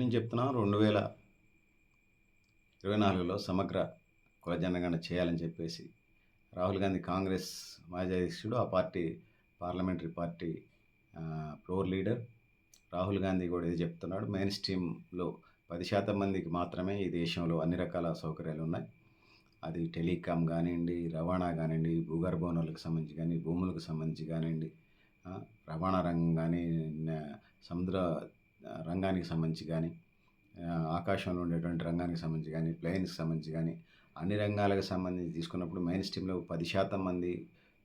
నేను చెప్తున్నాను రెండు వేల ఇరవై నాలుగులో సమగ్ర కుల జనగణన చేయాలని చెప్పేసి రాహుల్ గాంధీ కాంగ్రెస్ మాజీ అధ్యక్షుడు ఆ party parliamentary party floor leader Rahul Gandhi కూడా ఇది చెప్తున్నాడు. మెయిన్ స్ట్రీమ్లో పది శాతం మందికి మాత్రమే ఈ దేశంలో అన్ని రకాల సౌకర్యాలు ఉన్నాయి. అది టెలికాం కానివ్వండి రవాణా కానివ్వండి భూగర్భ వనరులకు సంబంధించి కానీ భూములకు సంబంధించి కానివ్వండి రవాణా రంగం కానీ సముద్ర రంగానికి సంబంధించి కానీ ఆకాశంలో ఉండేటువంటి రంగానికి సంబంధించి కానీ ప్లేన్స్కి సంబంధించి కానీ అన్ని రంగాలకు సంబంధించి తీసుకున్నప్పుడు మెయిన్ స్ట్రీమ్లో పది శాతం మంది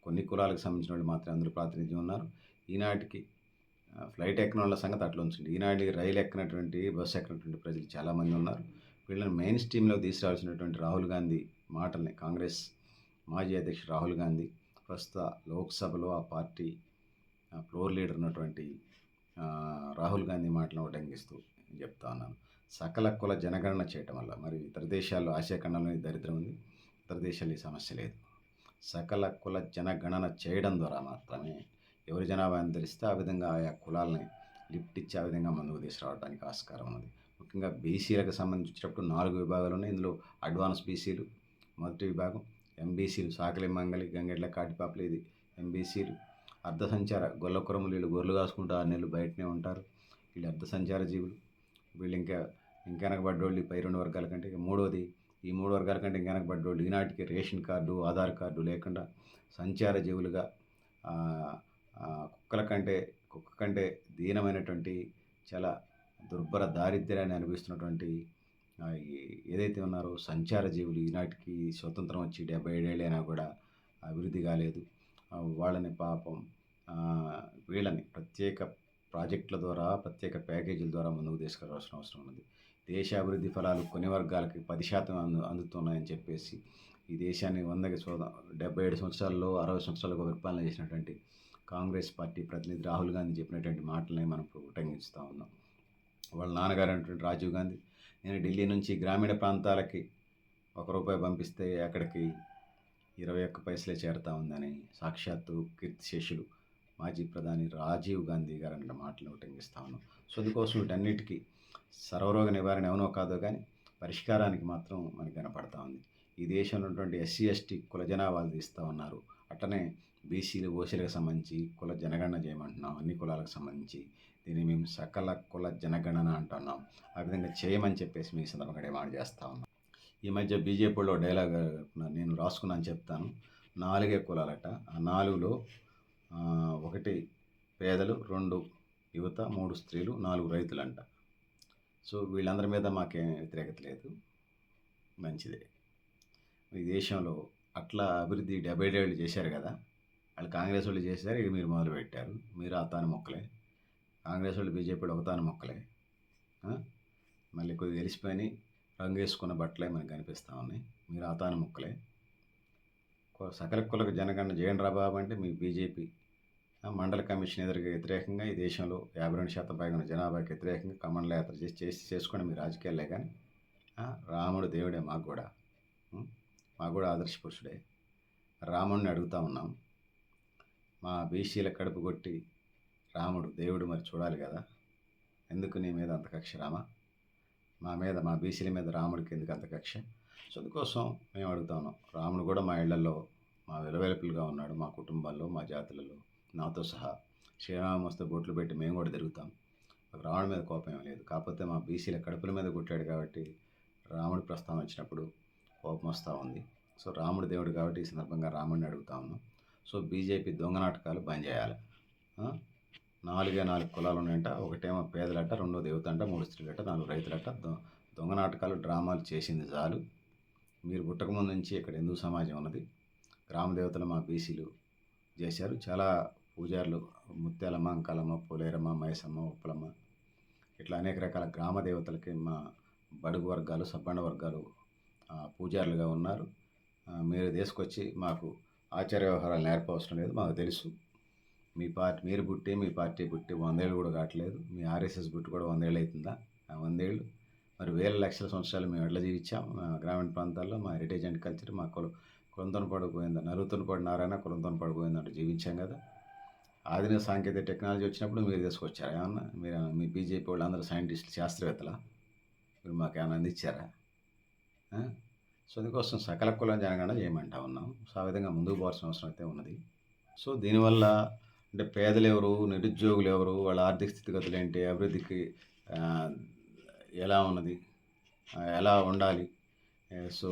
కొన్ని కులాలకు సంబంధించిన వాళ్ళు మాత్రమే అందరూ ప్రాతినిధ్యం ఉన్నారు. ఈనాటికి ఫ్లైట్ ఎక్కిన వాళ్ళ సంగతి అట్లా ఉంచండి ఈనాటికి రైలు ఎక్కినటువంటి బస్సు ఎక్కినటువంటి ప్రజలు చాలామంది ఉన్నారు. వీళ్ళని మెయిన్ స్ట్రీమ్లో తీసుకురావాల్సినటువంటి రాహుల్ గాంధీ మాటల్ని కాంగ్రెస్ మాజీ అధ్యక్షుడు రాహుల్ గాంధీ ప్రస్తుత లోక్సభలో ఆ పార్టీ ఫ్లోర్ లీడర్ ఉన్నటువంటి రాహుల్ గాంధీ మాటలను ఉటంకిస్తూ చెప్తా ఉన్నాను. సకల కుల జనగణన చేయటం వల్ల మరి ఇతర దేశాల్లో ఆసియా ఖండంలో దరిద్రం ఉంది. ఇతర దేశాల్లో ఈ సమస్య లేదు. సకల కుల జనగణన చేయడం ద్వారా మాత్రమే ఎవరి జనాభాని తెలిస్తే ఆ విధంగా ఆయా కులాలని లిఫ్ట్ ఇచ్చి ఆ విధంగా ముందుకు తీసుకురావడానికి ఆస్కారం ఉంది ముఖ్యంగా బీసీలకు సంబంధించినప్పుడు నాలుగు విభాగాలు ఉన్నాయి. ఇందులో అడ్వాన్స్ బీసీలు మొదటి విభాగం ఎంబీసీలు సాకలి మంగళి గంగెడ్ల కాటిపాపలు ఇది ఎంబీసీలు అర్ధ సంచార గొల్లకురములు వీళ్ళు గొర్రెలు కాసుకుంటూ ఆరు నెలలు బయటనే ఉంటారు. వీళ్ళు అర్ధ సంచార జీవులు. వీళ్ళు ఇంకా ఇంకా వెనకబడ్డోళ్ళు పై రెండు వర్గాల కంటే ఇక మూడోది. ఈ మూడు వర్గాల కంటే ఇంకా వెనకబడ్డోళ్ళు ఈనాటికి రేషన్ కార్డు ఆధార్ కార్డు లేకుండా సంచార జీవులుగా కుక్కల కంటే కుక్క కంటే దీనమైనటువంటి చాలా దుర్భర దారిద్ర్యాన్ని అనిపిస్తున్నటువంటి ఏదైతే ఉన్నారో సంచార జీవులు ఈనాటికి స్వతంత్రం వచ్చి డెబ్బై ఏడేళ్ళైనా కూడా అభివృద్ధి కాలేదు. వాళ్ళని పాపం వీళ్ళని ప్రత్యేక ప్రాజెక్టుల ద్వారా ప్రత్యేక ప్యాకేజీల ద్వారా ముందుకు తీసుకురావాల్సిన అవసరం ఉన్నది. దేశ అభివృద్ధి ఫలాలు కొన్ని వర్గాలకి పది శాతం అందు అందుతున్నాయని చెప్పేసి ఈ దేశాన్ని వందకి సోద డెబ్బై ఏడు సంవత్సరాల్లో అరవై సంవత్సరాలకు పరిపాలన చేసినటువంటి కాంగ్రెస్ పార్టీ ప్రతినిధి రాహుల్ గాంధీ చెప్పినటువంటి మాటలని మనం ఇప్పుడు ఉటంకిస్తూ ఉన్నాం. వాళ్ళ నాన్నగారు అయినటువంటి రాజీవ్ గాంధీ నేను ఢిల్లీ నుంచి గ్రామీణ ప్రాంతాలకి ఒక రూపాయి పంపిస్తే అక్కడికి ఇరవై ఒక్క పైసలే చేరుతా ఉందని సాక్షాత్తు కీర్తిశేషులు మాజీ ప్రధాని రాజీవ్ గాంధీ గారు అన్న మాటలు ఉటంకిస్తా ఉన్నాం. సో అందుకోసం వీటన్నిటికీ సర్వరోగ నివారణ ఎవనో కాదో కానీ పరిష్కారానికి మాత్రం మనకి కనపడతా ఉంది. ఈ దేశంలో ఉన్నటువంటి ఎస్సీ ఎస్టీ కుల జనాభాలు తీస్తూ ఉన్నారు. అట్లనే బీసీలు ఓసీలకు సంబంధించి కుల జనగణన చేయమంటున్నాం. అన్ని కులాలకు సంబంధించి దీన్ని మేము సకల కుల జనగణన అంటున్నాం. ఆ విధంగా చేయమని చెప్పేసి మీ సందర్భంగా డిమాండ్ చేస్తా ఉన్నాం. ఈ మధ్య బీజేపీలో డైలాగ్ నేను రాసుకున్నాను చెప్తాను. నాలుగే కులాలట. ఆ నాలుగులో ఒకటి పేదలు రెండు యువత మూడు స్త్రీలు నాలుగు రైతులంట. సో వీళ్ళందరి మీద మాకేం వ్యతిరేకత లేదు. మంచిదే. ఈ దేశంలో అట్లా అభివృద్ధి డెబ్బై ఏళ్ళు చేశారు కదా వాళ్ళు కాంగ్రెస్ వాళ్ళు చేశారు ఇక మీరు మొదలు పెట్టారు మీరు ఆతాను మొక్కలే. కాంగ్రెస్ వాళ్ళు బీజేపీ ఒకతాను మొక్కలే. మళ్ళీ కొద్దిగా తెలిసిపోయి రంగు వేసుకున్న బట్టలే మనకు కనిపిస్తూ ఉన్నాయి. మీరు ఆతాను మొక్కలే. సకల కులకు జనగణన చేయండి రా బాబు అంటే మీ బీజేపీ. మండల కమిషన్ ఎదురుగా వ్యతిరేకంగా ఈ దేశంలో యాభై రెండు శాతం పైగా ఉన్న జనాభాకి వ్యతిరేకంగా కమండల యాత్ర చేసి చేసి చేసుకోండి మీ రాజకీయాలే కానీ రాముడు దేవుడే మాకు కూడా. మాకు కూడా ఆదర్శ పురుషుడే. రాముడిని అడుగుతా ఉన్నాం. మా బీసీల కడుపు కొట్టి రాముడు దేవుడు మరి చూడాలి కదా. ఎందుకు నీ మీద అంత కక్ష రామా? మా మీద మా బీసీల మీద రాముడికి ఎందుకు అంత కక్ష? సో అందుకోసం మేము అడుగుతా ఉన్నాం. రాముడు కూడా మా ఇళ్ళలో మా విలువెలుపులుగా ఉన్నాడు. మా కుటుంబాల్లో మా జాతులలో. నాతో సహా శ్రీరామ వస్తే బొట్లు పెట్టి మేము కూడా తిరుగుతాం. రాముడి మీద కోపం ఏం లేదు. కాకపోతే మా బీసీల కడుపుల మీద కొట్టాడు కాబట్టి రాముడి ప్రస్తావన వచ్చినప్పుడు కోపం వస్తూ ఉంది. సో రాముడు దేవుడు కాబట్టి ఈ సందర్భంగా రాముడిని అడుగుతా ఉన్నాం. సో బీజేపీ దొంగ నాటకాలు బంద్ చేయాలి. నాలుగే నాలుగు కులాలు ఉన్నాయంట. ఒకటేమో పేదలట రెండో దేవత అంట మూడు స్త్రీలట నాలుగు రైతులట. దొ- దొంగ నాటకాలు డ్రామాలు చేసింది చాలు. మీరు పుట్టకముందు నుంచి ఇక్కడ హిందూ సమాజం ఉన్నది. గ్రామ దేవతలు మా బీసీలు చేశారు. చాలా పూజారులు ముత్యాలమ్మ అంకాలమ్మ పోలేరమ్మ మైసమ్మ ఉప్పలమ్మ ఇట్లా అనేక రకాల గ్రామ దేవతలకి మా బడుగు వర్గాలు సబ్బండ వర్గాలు పూజారులుగా ఉన్నారు. మీరు తీసుకొచ్చి మాకు ఆచార్య వ్యవహారాలు నేర్పవసరం లేదు మాకు తెలుసు. మీ పార్టీ మీరు పుట్టి మీ పార్టీ పుట్టి వందేళ్ళు కూడా కావట్లేదు. మీ ఆర్ఎస్ఎస్ పుట్టి కూడా వందేళ్ళు అవుతుందా ఆ వందేళ్ళు. మరి వేల లక్షల సంవత్సరాలు మేము ఎట్లా జీవించాం. మా గ్రామీణ ప్రాంతాల్లో మా హెరిటేజ్ అండ్ కల్చర్ మా కుల కులంతో పడిపోయింది. నలుగుతోని పడి నారాయణ పడిపోయింది పడిపోయిందంటూ జీవించాం కదా. ఆధునిక సాంకేతిక టెక్నాలజీ వచ్చినప్పుడు మీరు తీసుకొచ్చారా? ఏమన్నా? మీరు మీ బీజేపీ వాళ్ళు అందరూ సైంటిస్టులు శాస్త్రవేత్తల? మీరు మాకు ఏమైనా అందించారా? సో అందుకోసం సకల కులం జనగణన చేయమంటా ఉన్నాం. సో ఆ విధంగా ముందుకు పోవాల్సిన అవసరం అయితే ఉన్నది. సో దీనివల్ల అంటే పేదలు ఎవరు నిరుద్యోగులు ఎవరు వాళ్ళ ఆర్థిక స్థితిగతులు ఏంటి అభివృద్ధికి ఎలా ఉన్నది ఎలా ఉండాలి సో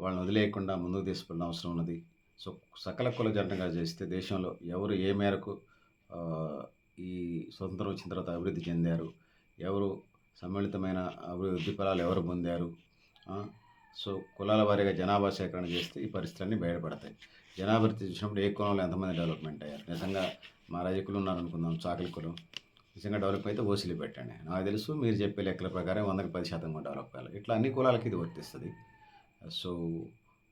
వాళ్ళని వదిలేయకుండా ముందుకు తీసుకెళ్ళిన అవసరం ఉన్నది. సో సకల కుల జంటగా చేస్తే దేశంలో ఎవరు ఏ మేరకు ఈ స్వతంత్రం వచ్చిన తర్వాత అభివృద్ధి చెందారు ఎవరు సమ్మిళితమైన అభివృద్ధి ఫలాలు ఎవరు పొందారు సో కులాల వారీగా జనాభా సేకరణ చేస్తే ఈ పరిస్థితులన్నీ బయటపడతాయి. జనాభా చూసినప్పుడు ఏ కులంలో ఎంతమంది డెవలప్మెంట్ అయ్యారు? నిజంగా మా రజకులు ఉన్నారనుకుందాం చాకలి కులం. నిజంగా డెవలప్ అయితే ఓసీలు పెట్టండి. నాకు తెలుసు మీరు చెప్పే లెక్కల ప్రకారం వందకి పది శాతం కూడా డెవలప్ కావాలి ఇట్లా అన్ని కులాలకి ఇది వర్తిస్తుంది. సో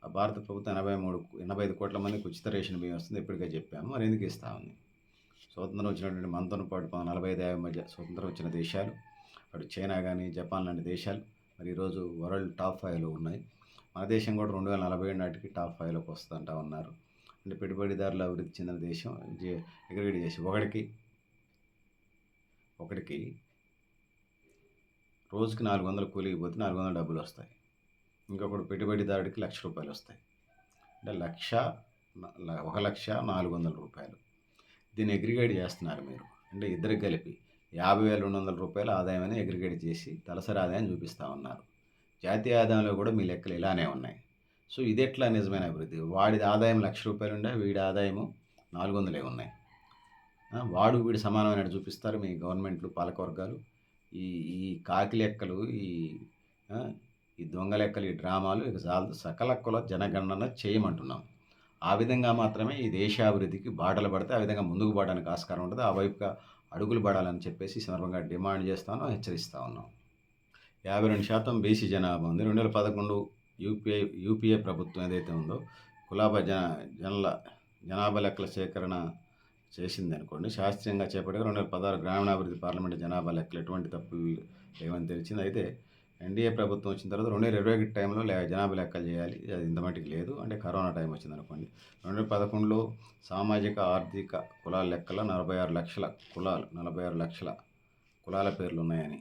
ఆ భారత ప్రభుత్వం ఎనభై మూడు ఎనభై ఐదు కోట్ల మందికి ఉచిత రేషన్ బియ్యం వస్తుంది. ఇప్పటికే చెప్పాము. మరి ఎందుకు ఇస్తా ఉంది? స్వతంత్రం వచ్చినటువంటి మనతో పాటు నలభై ఐదు యాభై మధ్య స్వతంత్రం వచ్చిన దేశాలు అటు చైనా కానీ జపాన్ లాంటి దేశాలు మరి ఈరోజు వరల్డ్ టాప్ ఫైవ్లో ఉన్నాయి. మన దేశం కూడా రెండు వేల నలభై ఏడు నాటికి టాప్ ఫైవ్లోకి వస్తుంటా ఉన్నారు. అంటే పెట్టుబడిదారులు అభివృద్ధి చెందిన దేశం ఎగ్రిగేట్ చేసి ఒకటికి ఒకటికి రోజుకి నాలుగు వందలు కూలికి పోతే నాలుగు వందల డబ్బులు వస్తాయి. ఇంకొకటి పెట్టుబడిదారుడికి లక్ష రూపాయలు వస్తాయి. అంటే లక్ష ఒక లక్ష నాలుగు వందల రూపాయలు. దీన్ని అగ్రిగేట్ చేస్తున్నారు మీరు. అంటే ఇద్దరికి కలిపి యాభై వేల రెండు వందల రూపాయల ఆదాయాన్ని అగ్రిగేట్ చేసి తలసరి ఆదాయం చూపిస్తూ ఉన్నారు. జాతీయ ఆదాయంలో కూడా మీ లెక్కలు ఇలానే ఉన్నాయి. సో ఇది ఎట్లా నిజమైన అభివృద్ధి? వాడి ఆదాయం లక్ష రూపాయలు ఉండే వీడి ఆదాయము నాలుగు వందలే ఉన్నాయి. వాడు వీడు సమానమైన చూపిస్తారు మీ గవర్నమెంట్లు పాలకవర్గాలు. ఈ ఈ కాకి లెక్కలు ఈ ఈ దొంగ లెక్కలు ఈ డ్రామాలు ఇక చాలు సకల కుల జనగణన చేయమంటున్నాం. ఆ విధంగా మాత్రమే ఈ దేశాభివృద్ధికి బాటలు పడితే ఆ విధంగా ముందుకు పడడానికి ఆస్కారం ఉంటుంది. ఆ వైపుగా అడుగులు పడాలని చెప్పేసి సందర్భంగా డిమాండ్ చేస్తాను హెచ్చరిస్తా ఉన్నాం. యాభై రెండు శాతం బీసీ జనాభా ఉంది. రెండు వేల పదకొండు యూపీఐ యూపీఏ ప్రభుత్వం ఏదైతే ఉందో కులాబా జన జనల జనాభా లెక్కల సేకరణ చేసింది అనుకోండి శాస్త్రీయంగా చేపట్టగా రెండు వేల పదహారు గ్రామీణాభివృద్ధి పార్లమెంట్ జనాభా లెక్కలు ఎటువంటి తప్పులు లేవని తెలిసింది. అయితే ఎన్డీఏ ప్రభుత్వం వచ్చిన తర్వాత రెండు వేల ఇరవై ఒకటి టైంలో లే జనాభా లెక్కలు చేయాలి. అది ఇంత మటుకు లేదు. అంటే కరోనా టైం వచ్చింది అనుకోండి రెండు వేల పదకొండులో సామాజిక ఆర్థిక కులాల లెక్కల నలభై ఆరు లక్షల కులాలు నలభై ఆరు లక్షల కులాల పేర్లు ఉన్నాయని.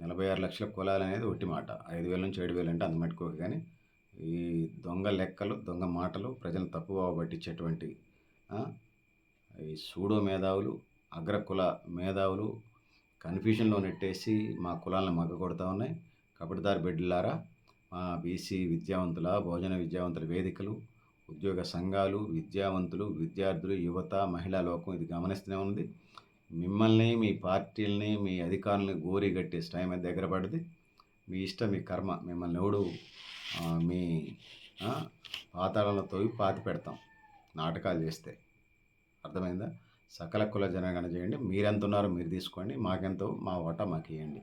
నలభై ఆరు లక్షల కులాలు అనేది ఒట్టి మాట. ఐదు వేల నుంచి ఏడు వేలు అంటే అంత మట్టుకోక కానీ ఈ దొంగ లెక్కలు దొంగ మాటలు ప్రజలను తప్పుగా పట్టించేటువంటి ఈ సూడో మేధావులు అగ్రకుల మేధావులు కన్ఫ్యూషన్లో నెట్టేసి మా కులాలను మగ్గ కొడతా ఉన్నాయి. కబడ్దార్ బిడ్డలారా మా బీసీ విద్యావంతుల భోజన విద్యావంతుల వేదికలు ఉద్యోగ సంఘాలు విద్యావంతులు విద్యార్థులు యువత మహిళా లోకం ఇది గమనిస్తూనే ఉంది. మిమ్మల్ని మీ పార్టీలని మీ అధికారులని గోరి కట్టే టైం దగ్గర పడింది మీ ఇష్టం మీ కర్మ మిమ్మల్ని ఎవడు మీ పాతాళంలో తోవి పాతి పెడతాం నాటకాలు చేస్తే. అర్థమైందా? సకల కుల జనగణ చేయండి. మీరెంత ఉన్నారో మీరు తీసుకోండి. మాకెంతో మా ఓట మాకు ఇవ్వండి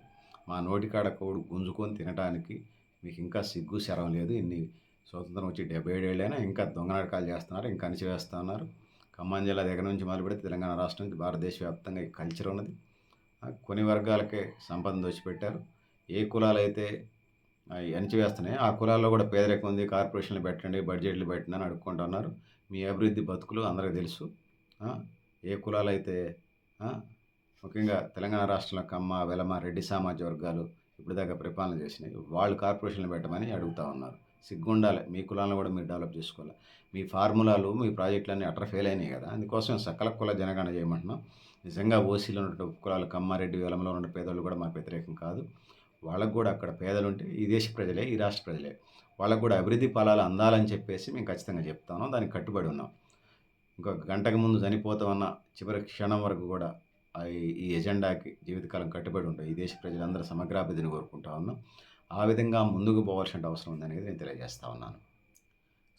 మా నోటికాడ కోడు గుంజుకొని తినడానికి మీకు ఇంకా సిగ్గు శరం లేదు. ఇన్ని స్వతంత్రం వచ్చి డెబ్బై ఏడేళ్ళైనా ఇంకా దొంగ నాటకాలు చేస్తున్నారు ఇంకా అణిచివేస్తున్నారు. ఖమ్మం జిల్లా దగ్గర నుంచి మొదలుపెడితే తెలంగాణ రాష్ట్రం నుంచి భారతదేశ వ్యాప్తంగా ఈ కల్చర్ ఉన్నది. కొన్ని వర్గాలకే సంపద దోచిపెట్టారు. ఏ కులాలు అయితే ఆ, అణిచివేస్తున్నాయి ఆ కులాల్లో కూడా పేదరికం ఉంది. కార్పొరేషన్లు పెట్టండి బడ్జెట్లు పెట్టండి అని అడుక్కుంటున్నారు మీ అభివృద్ధి బతుకులు అందరికీ తెలుసు. ఏ కులాలైతే ముఖ్యంగా తెలంగాణ రాష్ట్రంలో కమ్మ వెలమ రెడ్డి సామాజిక వర్గాలు ఇప్పుడు దాకా పరిపాలన చేసినాయి. వాళ్ళు కార్పొరేషన్లు పెట్టమని అడుగుతా ఉన్నారు. సిగ్గుండాలి. మీ కులాలను కూడా మీరు డెవలప్ చేసుకోవాలి. మీ ఫార్ములాలు మీ ప్రాజెక్టులన్నీ అట్ర ఫెయిల్ అయినాయి కదా. అందుకోసం సకల కుల జనగణన చేయమంటున్నాం. నిజంగా ఓసీలో ఉన్నటువంటి కులాలు కమ్మారెడ్డి వేలంలో ఉన్న పేదలు కూడా మాకు వ్యతిరేకం కాదు. వాళ్ళకు కూడా అక్కడ పేదలు ఉంటే ఈ దేశ ప్రజలే ఈ రాష్ట్ర ప్రజలే. వాళ్ళకు కూడా అభివృద్ధి ఫలాలు అందాలని చెప్పేసి మేము ఖచ్చితంగా చెప్తాను దానికి కట్టుబడి ఉన్నాం. ఇంకొక గంటకు ముందు చనిపోతామన్న చివరి క్షణం వరకు కూడా ఈ- ఎజెండాకి జీవితకాలం కట్టుబడి ఉంటాయి ఈ దేశ ప్రజలందరూ సమగ్రాభివృద్ధిని కోరుకుంటా ఉన్నాం. ఆ విధంగా ముందుకు పోవాల్సిన అవసరం ఉందనేది నేను తెలియజేస్తా ఉన్నాను.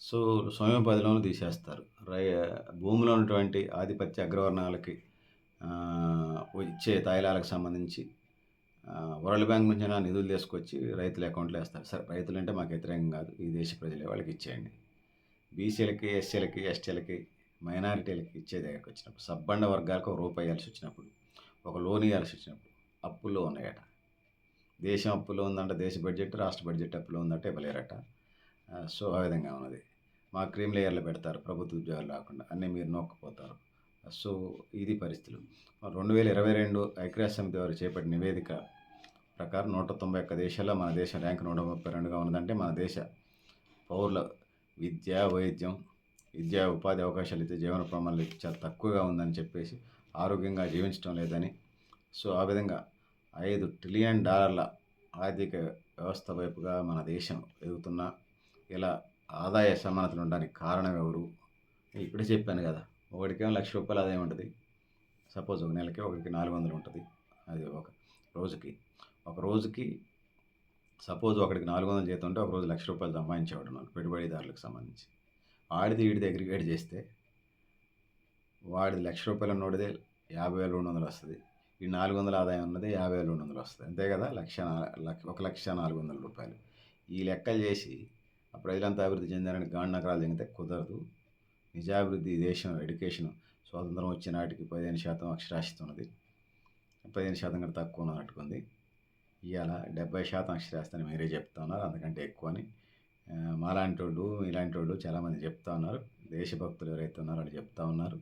సో స్వయం పదిలోనూ తీసేస్తారు. రై భూమిలో ఉన్నటువంటి ఆధిపత్య అగ్రవర్ణాలకి ఇచ్చే తైలాలకు సంబంధించి వరల్డ్ బ్యాంక్ నుంచి అయినా నిధులు తీసుకొచ్చి రైతుల అకౌంట్లో వేస్తారు. సరే రైతులు అంటే మాకు వ్యతిరేకం కాదు. ఈ దేశ ప్రజలే వాళ్ళకి ఇచ్చేయండి. బీసీలకి ఎస్సీలకి ఎస్టీలకి మైనారిటీలకు ఇచ్చే దగ్గరికి వచ్చినప్పుడు సబ్బండ వర్గాలకు ఒక రూపాయి ఇవ్వాల్సి వచ్చినప్పుడు ఒక లోన్ ఇవ్వాల్సి వచ్చినప్పుడు అప్పుల్లో ఉన్నాయట. దేశం అప్పులో ఉందంటే దేశ బడ్జెట్ రాష్ట్ర బడ్జెట్ అప్పులో ఉందంటే ఇవ్వలేరట. సో ఆ విధంగా ఉన్నది. మా క్రీమ్ లేయర్లు పెడతారు ప్రభుత్వ ఉద్యోగాలు రాకుండా అన్నీ మీరు నొక్కపోతారు. సో ఇది పరిస్థితులు. రెండు వేల ఇరవై రెండు ఐక్యరాజ్య సమితి వారు చేపట్టిన నివేదిక ప్రకారం నూట తొంభై ఒక్క దేశాల్లో మన దేశం ర్యాంక్ నూట ముప్పై రెండుగా ఉన్నదంటే మన దేశ పౌరుల విద్య వైద్యం విద్యా ఉపాధి అవకాశాలు అయితే జీవన ప్రమాణాలు అయితే చాలా తక్కువగా ఉందని చెప్పేసి ఆరోగ్యంగా జీవించడం లేదని. సో ఆ విధంగా ఐదు ట్రిలియన్ డాలర్ల ఆర్థిక వ్యవస్థ వైపుగా మన దేశం ఎదుగుతున్న ఇలా ఆదాయ సమానతలు ఉండడానికి కారణం ఎవరు? ఇప్పుడే చెప్పాను కదా ఒకటికేమో లక్ష రూపాయలు ఆదాయం ఉంటుంది. సపోజ్ ఒక నెలకి ఒకరికి నాలుగు వందలు ఉంటుంది. అది ఒక రోజుకి. ఒక రోజుకి సపోజ్ ఒకరికి నాలుగు వందలు జీతం ఉంటే ఒక రోజు లక్ష రూపాయలు సంపాదించేవాడు ఉన్నారు పెట్టుబడిదారులకు సంబంధించి. ఆడిది వీడిది అగ్రిగేట్ చేస్తే వాడిది లక్ష రూపాయలు నోటిదే యాభై వేల రెండు వందలు వస్తుంది. ఈ నాలుగు వందల ఆదాయం ఉన్నది యాభై వేల రెండు వందలు వస్తుంది. అంతే కదా? లక్ష లక్ష ఒక లక్ష నాలుగు వందల రూపాయలు. ఈ లెక్కలు చేసి ఆ ప్రజలంతా అభివృద్ధి చెందారని గాండ్ నగరాలు చెందితే కుదరదు. నిజాభివృద్ధి దేశం ఎడ్యుకేషన్ స్వాతంత్రం వచ్చే నాటికి పదిహేను శాతం అక్షరాస్యత ఉన్నది. పదిహేను శాతం కంటే తక్కువ ఉన్నట్టుకుంది ఇవాళ డెబ్బై శాతం అక్షరాస్యత మీరే చెప్తా ఉన్నారు. ఎక్కువ అని మాలాంటి వాళ్ళు ఇలాంటి వాళ్ళు చాలామంది చెప్తా ఉన్నారు. దేశభక్తులు ఎవరైతే ఉన్నారో వాళ్ళు చెప్తా ఉన్నారు.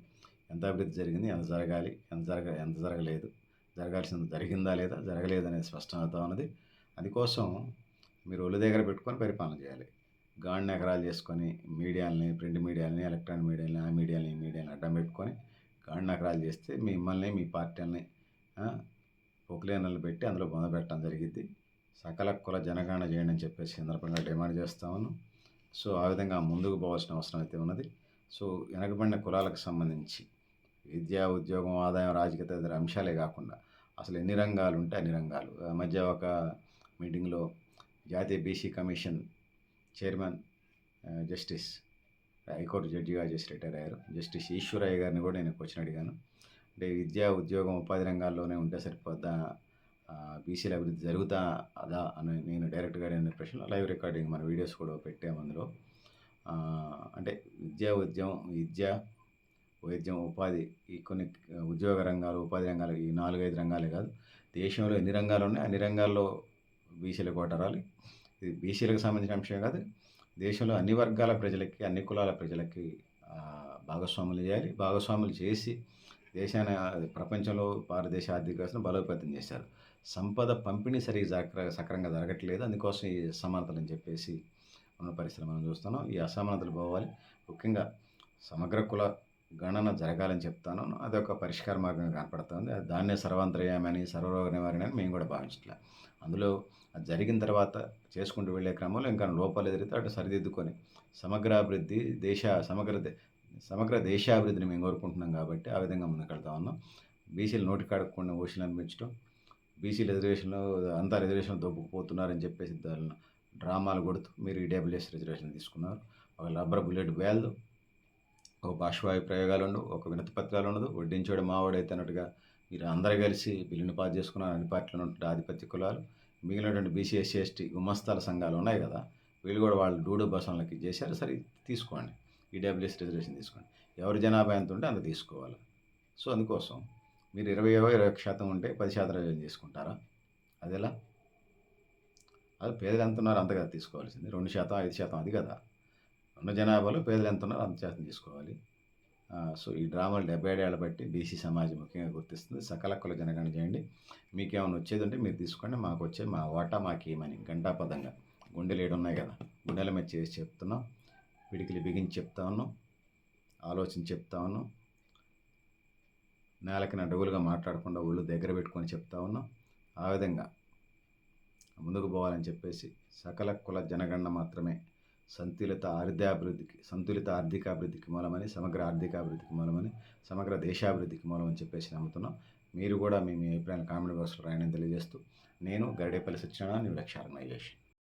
ఎంత అభివృద్ధి జరిగింది ఎంత జరగాలి ఎంత జరగ ఎంత జరగలేదు జరగాల్సింది జరిగిందా లేదా జరగలేదు అనేది స్పష్టం ఉన్నది. అందుకోసం మీరు ఒళ్ళు దగ్గర పెట్టుకొని పరిపాలన చేయాలి. గాండ్ ఎకరాలు చేసుకొని మీడియాలని ప్రింట్ మీడియాలని ఎలక్ట్రానిక్ మీడియాలని ఆ మీడియాలని ఈ మీడియాని అడ్డం పెట్టుకొని గాండ్ ఎకరాలు చేస్తే మిమ్మల్ని మీ పార్టీలని పొక్లేనలు పెట్టి అందులో పొందబెట్టడం జరిగింది సకల కుల జనగణన చేయండి అని చెప్పేసి సందర్భంగా డిమాండ్ చేస్తామను సో ఆ విధంగా ముందుకు పోవాల్సిన అవసరం అయితే ఉన్నది. సో వెనకబడిన కులాలకు సంబంధించి విద్య ఉద్యోగం ఆదాయం రాజకీయ తదితర అంశాలే కాకుండా అసలు ఎన్ని రంగాలు ఉంటే అన్ని రంగాలు. మధ్య ఒక మీటింగ్లో జాతీయ BC commission chairman justice high court జడ్జిగా చేసి రిటైర్ అయ్యారు. జస్టిస్ ఈశ్వరయ్య గారిని కూడా నేను క్వశ్చన్ అడిగాను. అంటే విద్య ఉద్యోగం ఉపాధి రంగాల్లోనే ఉంటే సరిపోద్దా బీసీల అభివృద్ధి జరుగుతా అదా అని నేను డైరెక్ట్గా అడిగిన ప్రశ్న లైవ్ రికార్డింగ్ మన వీడియోస్ కూడా పెట్టాము అందులో. అంటే విద్యా ఉద్యమం విద్య వైద్యం ఉపాధి ఈ కొన్ని ఉద్యోగ రంగాలు ఉపాధి రంగాలు ఈ నాలుగైదు రంగాలే కాదు. దేశంలో ఎన్ని రంగాలు ఉన్నాయి? అన్ని రంగాల్లో బీసీలకు కోటరాలి ఇది బీసీలకు సంబంధించిన అంశం కాదు. దేశంలో అన్ని వర్గాల ప్రజలకి అన్ని కులాల ప్రజలకి భాగస్వాములు చేయాలి. భాగస్వాములు చేసి దేశాన్ని ప్రపంచంలో భారతదేశ ఆర్థిక వ్యవస్థను బలోపేతం చేశారు సంపద పంపిణీ సరిగ్గా జాగ్ర సక్రంగా జరగట్లేదు. అందుకోసం ఈ అసమానతలు అని చెప్పేసి ఉన్న పరిస్థితి మనం చూస్తున్నాం. ఈ అసమానతలు పోవాలి. ముఖ్యంగా సమగ్ర కుల గణన జరగాలని చెప్తాను. అదొక పరిష్కార మార్గంగా కనపడుతుంది. అది దాన్నే సర్వాంతర్యామని సర్వరోగ నివారణ అని మేము కూడా భావించట్లే. అందులో అది జరిగిన తర్వాత చేసుకుంటూ వెళ్ళే క్రమంలో ఇంకా లోపాలు ఎదిరితే అటు సరిదిద్దుకొని సమగ్రాభివృద్ధి దేశ సమగ్ర సమగ్ర దేశాభివృద్ధిని మేము కోరుకుంటున్నాం కాబట్టి ఆ విధంగా ముందుకెళ్తా ఉన్నాం. బీసీలు నోటి కాడకుండా ఓషన్లు అనిపించడం బీసీ రిజర్వేషన్లో అంతా రిజర్వేషన్ దొబ్బుకుపోతున్నారని చెప్పేసి దాని డ్రామాలు కొడుతూ మీరు ఈడబ్ల్యూఎస్ రిజర్వేషన్ తీసుకున్నారు. ఒక రబ్బర్ బుల్లెట్ బ్యాల్దు ఒక భాషవాయు ప్రయోగాలు ఉండవు ఒక వినతి పత్రాలు ఉండదు వడ్డించోడు మావాడైతే అన్నట్టుగా మీరు అందరూ కలిసి బిల్లుని పాస్ చేసుకున్నారు అన్ని పార్టీలు ఉంటుంటే ఆధిపత్య కులాలు మిగిలినటువంటి బీసీ ఎస్సీ ఎస్టీ గుమస్తాల సంఘాలు ఉన్నాయి కదా వీళ్ళు కూడా వాళ్ళు డూడు బసంలకి చేశారు. సరే తీసుకోండి. ఈడబ్ల్యూఎస్ రిజర్వేషన్ తీసుకోండి. ఎవరి జనాభా ఎంత ఉంటే అంత తీసుకోవాలి. సో అందుకోసం మీరు ఇరవై ఇరవై ఒక శాతం ఉంటే పది శాతం రిజర్వేషన్ తీసుకుంటారా అది ఎలా అది పేదలు ఎంత ఉన్నారో అంతగా తీసుకోవాల్సింది. రెండు శాతం ఐదు శాతం అది కదా. ఉన్న జనాభాలో పేదలు ఎంత ఉన్నారో అంత శాతం తీసుకోవాలి. సో ఈ డ్రామాలు డెబ్బై ఏడేళ్ళ బట్టి బీసీ సమాజం ముఖ్యంగా గుర్తిస్తుంది. సకల జనగణన చేయండి. మీకు ఏమైనా వచ్చేది ఉంటే మీరు తీసుకోండి. మాకు వచ్చే మా వాటా మాకేమని గంటాపదంగా గుండెలు ఏడు ఉన్నాయి కదా. గుండెల మీద చేసి చెప్తున్నాం. పిడికిలి బిగించి చెప్తా ఉన్నాం. ఆలోచించి చెప్తా ఉన్నాం. నేలకి నడుగులుగా మాట్లాడకుండా ఒళ్ళు దగ్గర పెట్టుకొని చెప్తా ఉన్నాం. ఆ విధంగా ముందుకు పోవాలని చెప్పేసి సకల కుల జనగణన మాత్రమే సంతులిత ఆర్థికాభివృద్ధికి సంతులిత ఆర్థికాభివృద్ధికి మూలమని సమగ్ర ఆర్థికాభివృద్ధికి మూలమని సమగ్ర దేశాభివృద్ధికి మూలమని చెప్పేసి నమ్ముతున్నాం. మీరు కూడా మీ మీ అభిప్రాయాలు కామెంట్ బాక్స్లో రాయని తెలియజేస్తూ నేను గరిడేపల్లి సత్యనారాయణ న్యూ లక్ష్య